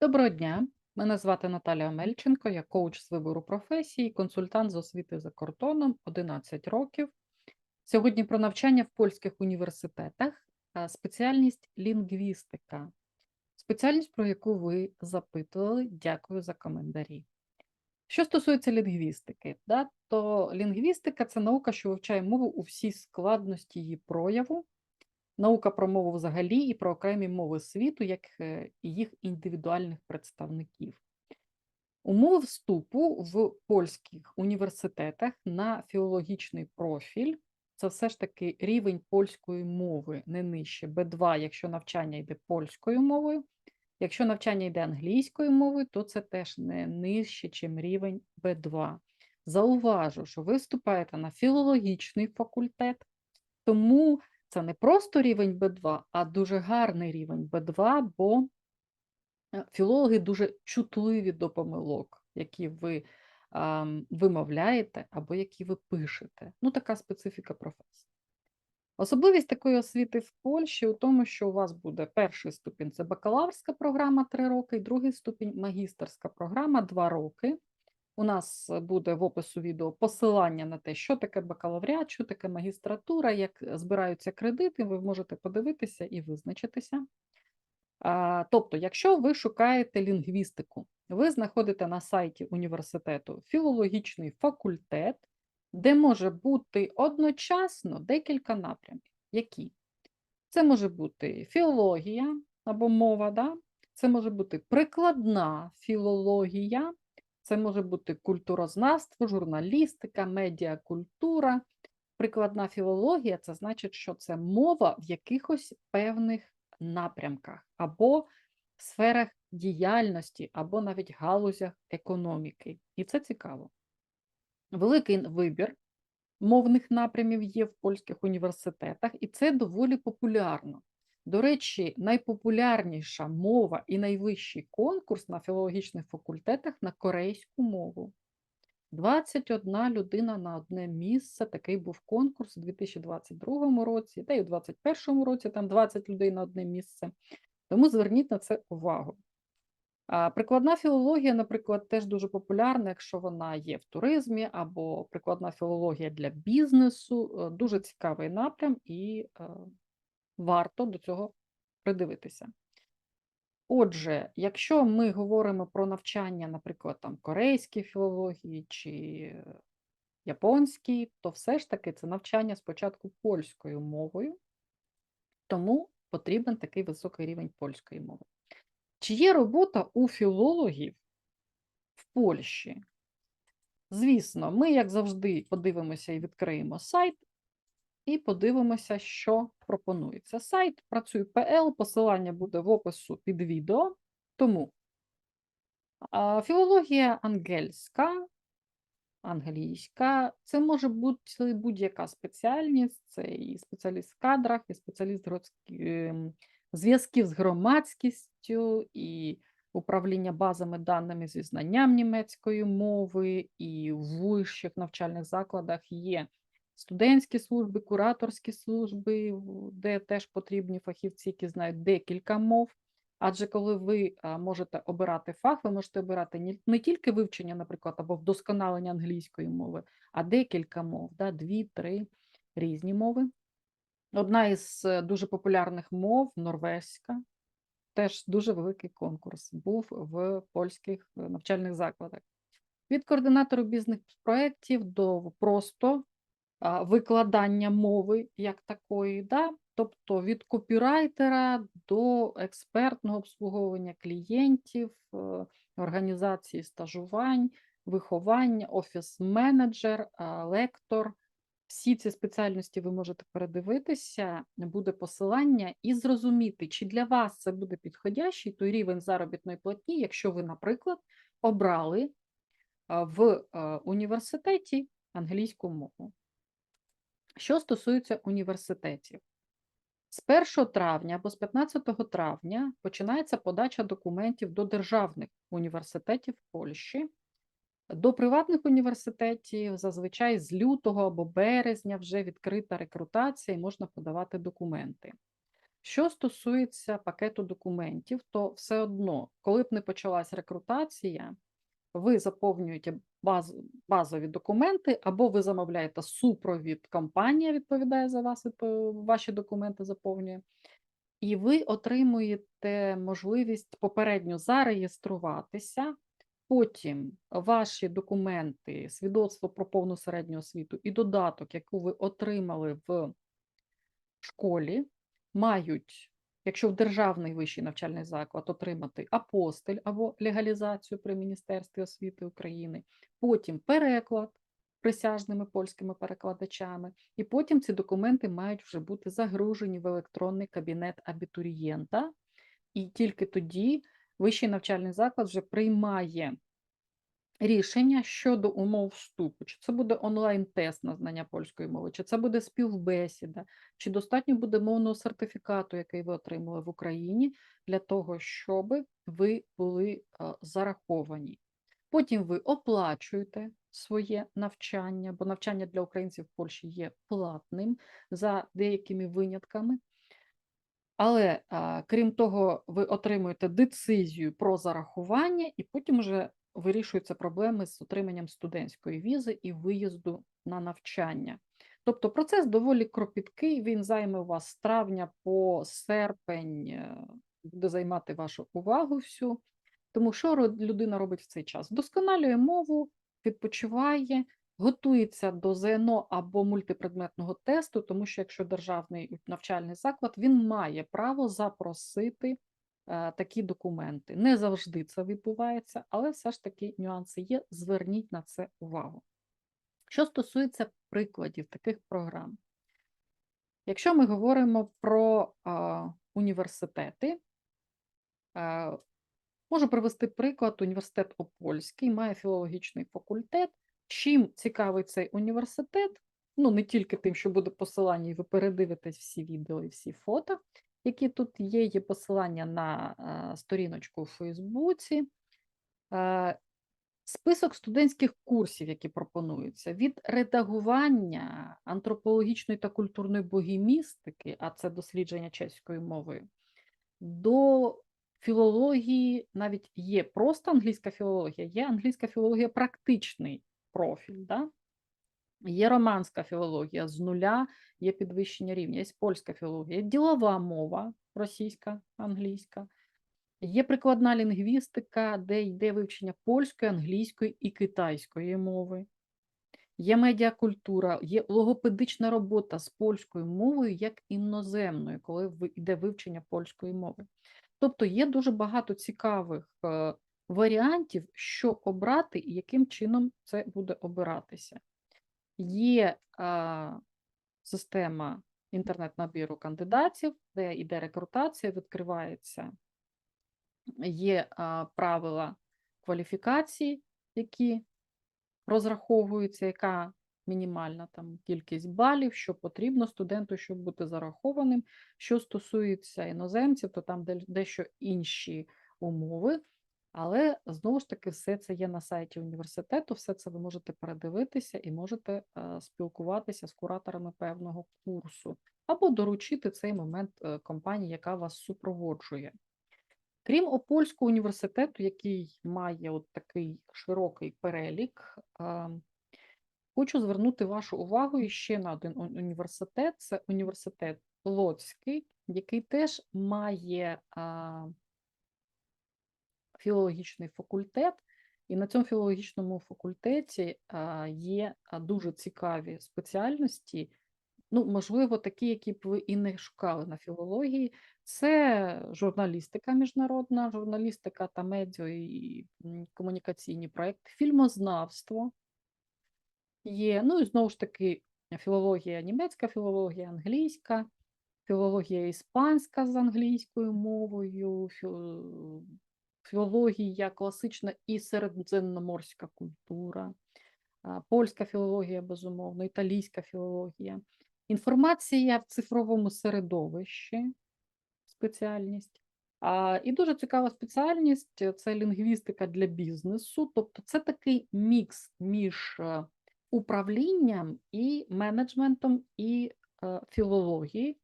Доброго дня. Мене звати Наталія Мельченко, я коуч з вибору професії, консультант з освіти за кордоном 11 років. Сьогодні про навчання в польських університетах, спеціальність лінгвістика. Спеціальність, про яку ви запитували. Дякую за коментарі. Що стосується лінгвістики, да, то лінгвістика це наука, що вивчає мову у всій складності її прояву, наука про мову взагалі і про окремі мови світу, як е, їх індивідуальних представників. Умови вступу в польських університетах на філологічний профіль це все ж таки рівень польської мови не нижче Б2, якщо навчання йде польською мовою. Якщо навчання йде англійською мовою, то це теж не нижче, ніж рівень Б2. Зауважу, що ви вступаєте на філологічний факультет, тому це не просто рівень Б2, а дуже гарний рівень Б2, бо е, філологи дуже чутливі до помилок, які ви а, вимовляєте або які ви пишете. Ну, така специфіка професії. Особливість такої освіти в Польщі у тому, що у вас буде перший ступінь це бакалаврська програма 3 роки, і другий ступінь магістерська програма 2 роки. У нас буде в опису відео посилання на те, що таке бакалавріат, що таке магістратура, як збираються кредити, ви можете подивитися і визначитися. Тобто, якщо ви шукаєте лінгвістику, ви знаходите на сайті університету філологічний факультет, де може бути одночасно декілька напрямів. Які? Це може бути філологія або мова, да? це може бути прикладна філологія, це може бути культурознавство, журналістика, медіакультура. Прикладна філологія це значить, що це мова в якихось певних напрямках або сферах діяльності, або навіть галузях економіки. І це цікаво. Великий вибір мовних напрямів є в польських університетах, і це доволі популярно. До речі, найпопулярніша мова і найвищий конкурс на філологічних факультетах на корейську мову. 21 людина на одне місце. Такий був конкурс у 2022 році, та й у 2021 році там 20 людей на одне місце. Тому зверніть на це увагу. Прикладна філологія, наприклад, теж дуже популярна, якщо вона є в туризмі, або прикладна філологія для бізнесу. Е, дуже цікавий напрям і е, варто до цього придивитися. Отже, якщо ми говоримо про навчання, наприклад, там корейській філології чи японській, то все ж таки це навчання спочатку польською мовою, тому потрібен такий високий рівень польської мови. Чи є робота у філологів в Польщі? Звісно, ми, як завжди, подивимося і відкриємо сайт, і подивимося, що пропонується. Сайт працює PL, посилання буде в опису під відео. Тому філологія ангельська, англійська, це може бути будь-яка спеціальність, це і спеціаліст в кадрах, і спеціаліст ем, зв'язків з громадськістю, і управління базами даними зі знанням німецької мови, і в вищих навчальних закладах є студентські служби, кураторські служби, де теж потрібні фахівці, які знають декілька мов. Адже коли ви можете обирати фах, ви можете обирати не тільки вивчення, наприклад, або вдосконалення англійської мови, а декілька мов, да, дві-три різні мови. Одна із е, дуже популярних мов норвезька, теж дуже великий конкурс був в польських е, навчальних закладах. Від координатору бізнес-проєктів до просто викладання мови як такої, да? тобто від копірайтера до експертного обслуговування клієнтів, е, організації стажувань, виховання, офіс-менеджер, лектор. Всі ці спеціальності ви можете передивитися, буде посилання і зрозуміти, чи для вас це буде підходящий той рівень заробітної платні, якщо ви, наприклад, обрали в університеті англійську мову. Що стосується університетів, з 1 травня або з 15 травня починається подача документів до державних університетів Польщі, до приватних університетів зазвичай з лютого або березня вже відкрита рекрутація і можна подавати документи. Що стосується пакету документів, то все одно, коли б не почалась рекрутація, ви заповнюєте баз, базові документи, або ви замовляєте супровід, компанія відповідає за вас, ваші документи заповнює, і ви отримуєте можливість попередньо зареєструватися. Потім ваші документи, свідоцтво про повну середню освіту і додаток, яку ви отримали в школі, мають, якщо в державний вищий навчальний заклад, отримати апостиль або легалізацію при Міністерстві освіти України, потім переклад присяжними польськими перекладачами, і потім ці документи мають вже бути загружені в електронний кабінет абітурієнта, і тільки тоді вищий навчальний заклад вже приймає рішення щодо умов вступу, чи це буде онлайн-тест на знання польської мови, чи це буде співбесіда, чи достатньо буде мовного сертифікату, який ви отримали в Україні, для того, щоб ви були е, зараховані. Потім ви оплачуєте своє навчання, бо навчання для українців в Польщі є платним за деякими винятками. Але а, крім того, ви отримуєте децизію про зарахування, і потім вже вирішуються проблеми з отриманням студентської візи і виїзду на навчання. Тобто процес доволі кропіткий, він займе у вас з травня по серпень, е, буде займати вашу увагу всю. Тому що людина робить в цей час? Вдосконалює мову, відпочиває, готується до ЗНО або мультипредметного тесту, тому що якщо державний навчальний заклад, він має право запросити такі документи. Не завжди це відбувається, але все ж таки нюанси є. Зверніть на це увагу. Що стосується прикладів таких програм, якщо ми говоримо про а, університети, а, можу привести приклад: університет Опольський має філологічний факультет. Чим цікавий цей університет? Ну, не тільки тим, що буде посилання, і ви передивитесь всі відео і всі фото, які тут є. Є посилання на сторіночку у Фейсбуці. Е, Список студентських курсів, які пропонуються, від редагування антропологічної та культурної богімістики, а це дослідження чеською мовою, до філології навіть є просто англійська філологія, є англійська філологія практичний профіль. Да? Є романська філологія з нуля, є підвищення рівня, є польська філологія, є ділова мова російська, англійська. Є прикладна лінгвістика, де йде вивчення польської, англійської і китайської мови. Є медіакультура, є логопедична робота з польською мовою як іноземною, коли йде вивчення польської мови. Тобто є дуже багато цікавих е, варіантів, що обрати і яким чином це буде обиратися. Є а, система інтернет-набіру кандидатів, де йде рекрутація, відкривається є а, правила кваліфікації, які розраховуються, яка мінімальна там кількість балів, що потрібно студенту, щоб бути зарахованим. Що стосується іноземців, то там дещо інші умови. Але знову ж таки, все це є на сайті університету, все це ви можете передивитися і можете е, спілкуватися з кураторами певного курсу, або доручити цей момент е, компанії, яка вас супроводжує. Крім Опольського університету, який має от такий широкий перелік, а, хочу звернути вашу увагу ще на один університет. Це університет Лоцький, який теж має а, філологічний факультет. І на цьому філологічному факультеті є дуже цікаві спеціальності, ну, можливо, такі, які б ви і не шукали на філології. Це журналістика міжнародна, журналістика та медіа і комунікаційні проекти, фільмознавство є. Ну і знову ж таки, філологія німецька, філологія англійська, філологія іспанська з англійською мовою, філологія класична і середземноморська культура, польська філологія, безумовно, італійська філологія. Інформація в цифровому середовищі, спеціальність. А, і дуже цікава спеціальність це лінгвістика для бізнесу. Тобто це такий мікс між е, управлінням і менеджментом і е, філологією,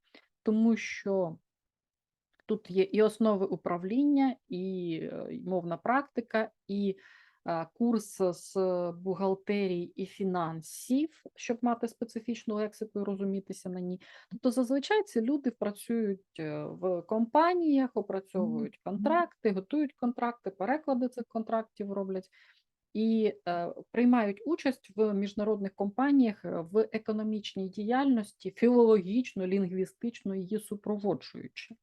тому що Тут є і основи управління, і е, мовна практика, і е, курс з бухгалтерії і фінансів, щоб мати специфічну лексику і розумітися на ній. Тобто, зазвичай ці люди працюють е, в компаніях, опрацьовують контракти, готують контракти, переклади цих контрактів роблять і е, приймають участь в міжнародних компаніях в економічній діяльності, філологічно, лінгвістично її супроводжуючи.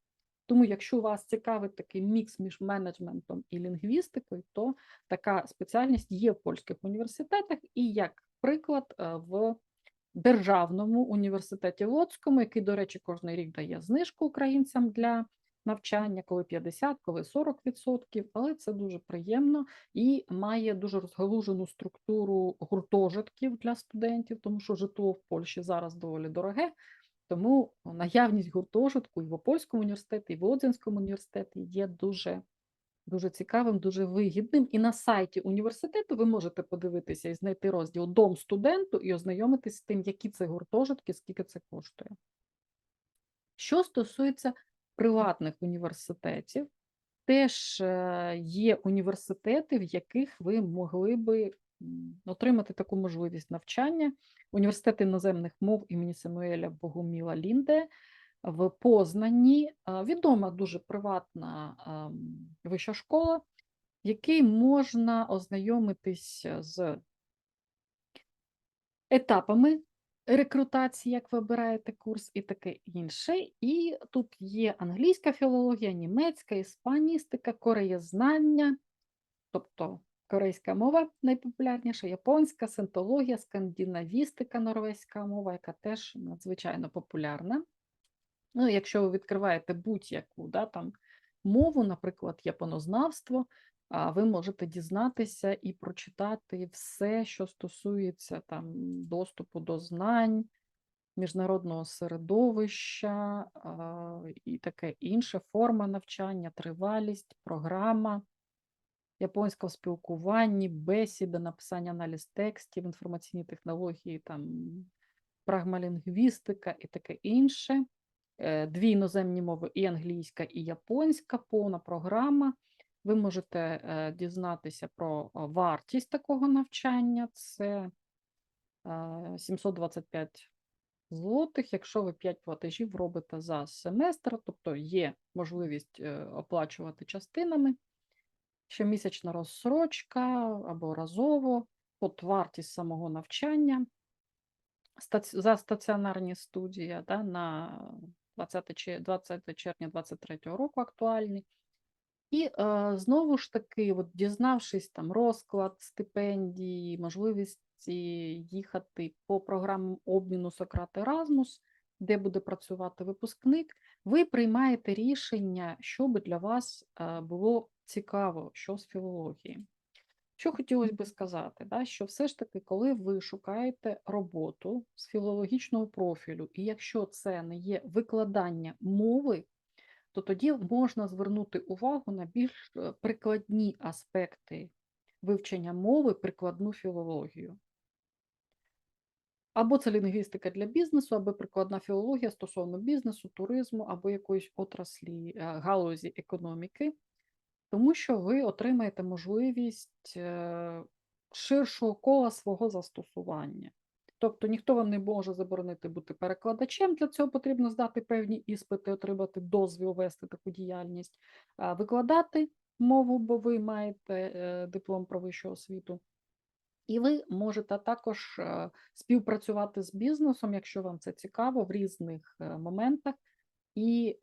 Тому, якщо вас цікавить такий мікс між менеджментом і лінгвістикою, то така спеціальність є в польських університетах, і як приклад е, в Державному університеті Лоцькому, який, до речі, кожен рік дає знижку українцям для навчання, коли 50, коли 40%, але це дуже приємно і має дуже розгалужену структуру гуртожитків для студентів, тому що житло в Польщі зараз доволі дороге. Тому наявність гуртожитку і в Опольському університеті, і в Лодзинському університеті є дуже, дуже цікавим, дуже вигідним. І на сайті університету ви можете подивитися і знайти розділ Дом студенту і ознайомитися з тим, які це гуртожитки, скільки це коштує. Що стосується приватних університетів, теж е, є університети, в яких ви могли би отримати таку можливість навчання. Університет іноземних мов імені Самуеля Богоміла Лінде в Познані відома дуже приватна вища школа, в якій можна ознайомитись з етапами рекрутації, як ви обираєте курс, і таке інше. І тут є англійська філологія, німецька, іспаністика, кореєзнання, тобто корейська мова найпопулярніша, японська, синтологія, скандинавістика, норвезька мова, яка теж надзвичайно популярна. Ну, якщо ви відкриваєте будь-яку да, там, мову, наприклад, японознавство, ви можете дізнатися і прочитати все, що стосується там, доступу до знань, міжнародного середовища і таке інше, форма навчання, тривалість, програма японського спілкуванні, бесіда, написання аналіз текстів, інформаційні технології, там, прагмалінгвістика і таке інше. Е, Дві іноземні мови і англійська, і японська, повна програма. Ви можете е, дізнатися про е, вартість такого навчання. Це е, 725 злотих, якщо ви 5 платежів робите за семестр, тобто є можливість оплачувати частинами щомісячна розсрочка або разово, от вартість самого навчання за стаціонарні студії да, на 20, 20 червня 2023 року актуальні. І е, знову ж таки, от, дізнавшись там розклад стипендій, можливості їхати по програмам обміну Сократ Еразмус, де буде працювати випускник, ви приймаєте рішення, що би для вас е, було цікаво, що з філології. Що хотілося би сказати, да, що все ж таки, коли ви шукаєте роботу з філологічного профілю, і якщо це не є викладання мови, то тоді можна звернути увагу на більш е, прикладні аспекти вивчення мови, прикладну філологію. Або це лінгвістика для бізнесу, або прикладна філологія стосовно бізнесу, туризму, або якоїсь отраслі е, галузі економіки, тому що ви отримаєте можливість е, ширшого кола свого застосування. Тобто ніхто вам не може заборонити бути перекладачем, для цього потрібно здати певні іспити, отримати дозвіл вести таку діяльність, викладати мову, бо ви маєте е, диплом про вищу освіту. І ви можете також е, співпрацювати з бізнесом, якщо вам це цікаво, в різних моментах. І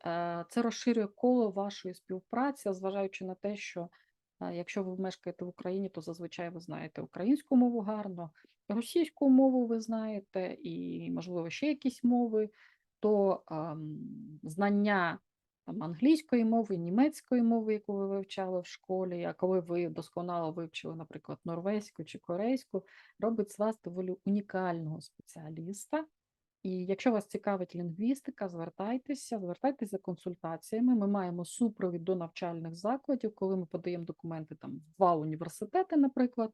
це розширює коло вашої співпраці, зважаючи на те, що якщо ви мешкаєте в Україні, то зазвичай ви знаєте українську мову гарно, російську мову ви знаєте, і, можливо, ще якісь мови, то знання там, англійської мови, німецької мови, яку ви вивчали в школі, а коли ви досконало вивчили, наприклад, норвезьку чи корейську, робить з вас доволі унікального спеціаліста. І якщо вас цікавить лінгвістика, звертайтеся, звертайтеся за консультаціями. Ми маємо супровід до навчальних закладів, коли ми подаємо документи там в два університети, наприклад,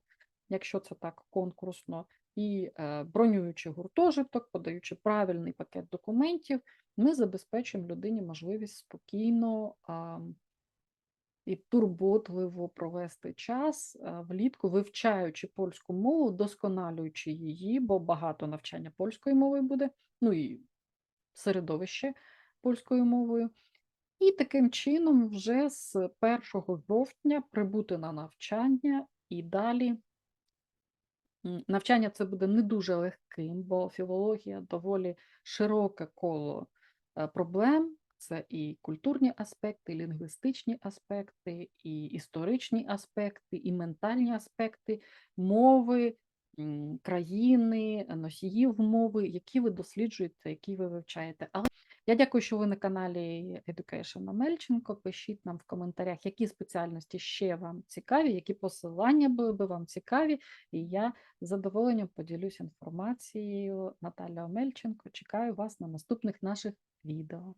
якщо це так конкурсно. і е, бронюючи гуртожиток, подаючи правильний пакет документів, ми забезпечуємо людині можливість спокійно і турботливо провести час влітку, вивчаючи польську мову, досконалюючи її, бо багато навчання польської мови буде, ну і середовище польською мовою. І таким чином, вже з 1 жовтня прибути на навчання і далі. Навчання це буде не дуже легким, бо філологія доволі широке коло е, проблем. Це і культурні аспекти, і лінгвістичні аспекти, і історичні аспекти, і ментальні аспекти мови, країни, носіїв мови, які ви досліджуєте, які ви вивчаєте. Але я дякую, що ви на каналі Education Амельченко. Пишіть нам в коментарях, які спеціальності ще вам цікаві, які посилання були би вам цікаві, і я з задоволенням поділюсь інформацією. Наталя Омельченко. Чекаю вас на наступних наших відео.